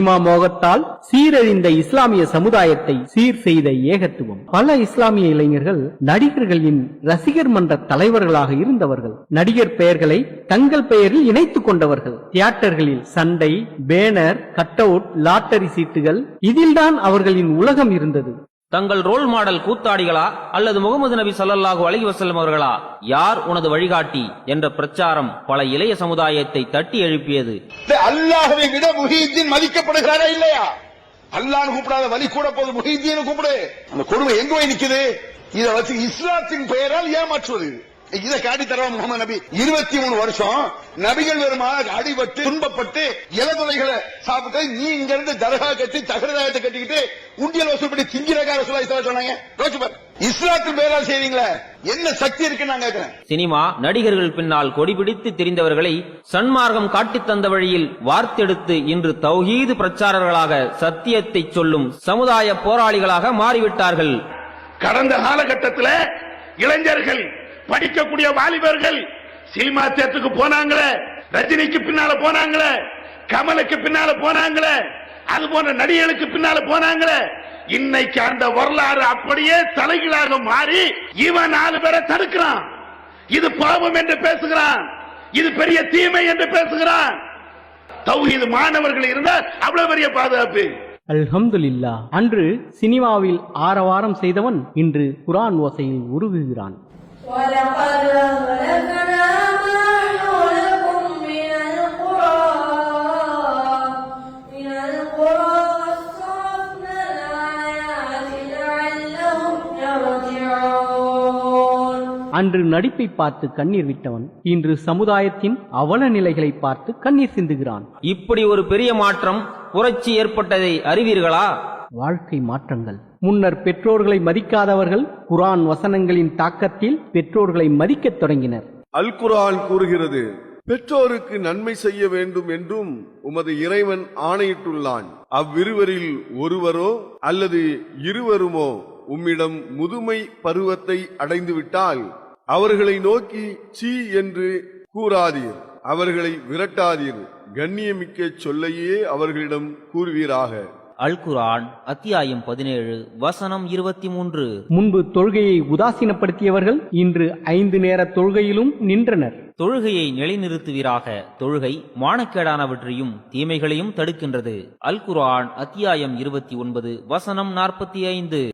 Cinema மோகத்தால் சீரழிந்த இஸ்லாமிய சமுதாயத்தை சீர் செய்த ஏகத்துவம். பல இஸ்லாமிய இளைஞர்கள் நடிகர்களின் ரசிகர் மன்ற தலைவர்களாக இருந்தவர்கள். நடிகர் பெயர்களை தங்கள் பெயரில் இணைத்துக் கொண்டவர்கள். தியேட்டர்களில் சண்டை பேனர் கட் அவுட் லாட்டரி சீட்டுகள் இதில்தான் அவர்களின் உலகம் இருந்தது. தங்கள் ரோல் மாடல் கூத்தாடிகளா அல்லது முகமது நபி சல்லல்லாஹு அலைஹி வசல்லம் அவர்களா? யார் உனது வழிகாட்டி? என்ற பிரச்சாரம் பல இளைய சமுதாயத்தை தட்டி எழுப்பியது. இந்த விட முஹீத்தீன் மதிக்கப்படுகிறாரா இல்லையா? அல்லாஹ் கூப்பிடாத வழி கூட போது முஹீத்தீன் கூப்பிடு. அந்த கொடுமை எங்க போய் நிக்குது? இதை வச்சு இஸ்லாத்தின் பெயரால் ஏமாற்றுவது. இதை காட்டி தருவா முகமது நபி. இருபத்தி மூணு வருஷம் நபிகள் பெருமாள் அடிபட்டு துன்பப்பட்டு இளதுறைகளை சாப்பிட்டு நீ இங்க இருந்து தர்கா கட்டி தகரதாயத்தை கட்டிக்கிட்டு உண்டியல் வசூல்படி திங்கிறக்கார சொல்ல சொன்னாங்க. யோசிச்சு பாரு. இஸ்லாத்தின் பெயரால் செய்வீங்களே என்ன சக்தி இருக்குன்னு நான் கேட்கிறேன். சினிமா நடிகர்கள் பின்னால் கொடிபிடித்து திரிந்தவர்களை சன்மார்க்கம் காட்டித் தந்த வழியில் வார்த்தெடுத்து இன்று தௌஹீது பிரச்சாரர்களாக சத்தியத்தை சொல்லும் சமுதாய போராளிகளாக மாறிவிட்டார்கள். கடந்த காலகட்டத்தில் இளைஞர்கள் படிக்கக்கூடிய வாலிபர்கள் சினிமா தேட்டருக்கு போனாங்களே ரஜினிக்கு பின்னால போனாங்களே கமலுக்கு பின்னால போனாங்களே அது போன்ற நடிகர்களுக்கு பின்னால போனாங்களே இன்னைக்கு அந்த வரலாறு அப்படியே தலைகீழாக மாறி இவன் நாலு பேரை தடுக்கிறான். இது பாவம் என்று பேசுகிறான். இது பெரிய தீமை என்று பேசுகிறான். தௌஹீது மாணவர்கள் இருந்தால் அவ்வளவு பெரிய பாதுகாப்பு. அல்ஹம்துலில்லா அன்று சினிமாவில் ஆரவாரம் செய்தவன் இன்று குரான் ஓசையில் உருகுகிறான். அன்று நடிப்பை பார்த்து கண்ணீர் விட்டவன் இன்று சமுதாயத்தின் அவல நிலைகளை பார்த்து கண்ணீர் சிந்துகிறான். இப்படி ஒரு பெரிய மாற்றம் புரட்சி ஏற்பட்டதை அறிவீர்களா? வாழ்க்கை மாற்றங்கள். முன்னர் பெற்றோர்களை மதிக்காதவர்கள் குரான் வசனங்களின் தாக்கத்தில் பெற்றோர்களை மதிக்கத் தொடங்கினர். அல் குரான் கூறுகிறது பெற்றோருக்கு நன்மை செய்ய வேண்டும் என்றும் உமது இறைவன் ஆணையிட்டுள்ளான். அவ்விருவரில் ஒருவரோ அல்லது இருவருமோ உம்மிடம் முதுமை பருவத்தை அடைந்துவிட்டால் அவர்களை நோக்கி சீ என்று கூறாதீர். அவர்களை விரட்டாதீர். கண்ணியமிக்க சொல்லையே அவர்களிடம் கூறுவீராக. அல் குர்ஆன் அத்தியாயம் பதினேழு வசனம் இருபத்தி மூன்று முன்பு தொழுகையை உதாசீனப்படுத்தியவர்கள் இன்று ஐந்து நேர தொழுகையிலும் நின்றனர். தொழுகையை நிலைநிறுத்துவீராக. தொழுகை மானக்கேடானவற்றையும் தீமைகளையும் தடுக்கின்றது. அல் குர்ஆன் அத்தியாயம் இருபத்தி ஒன்பது வசனம் நாற்பத்தி ஐந்து.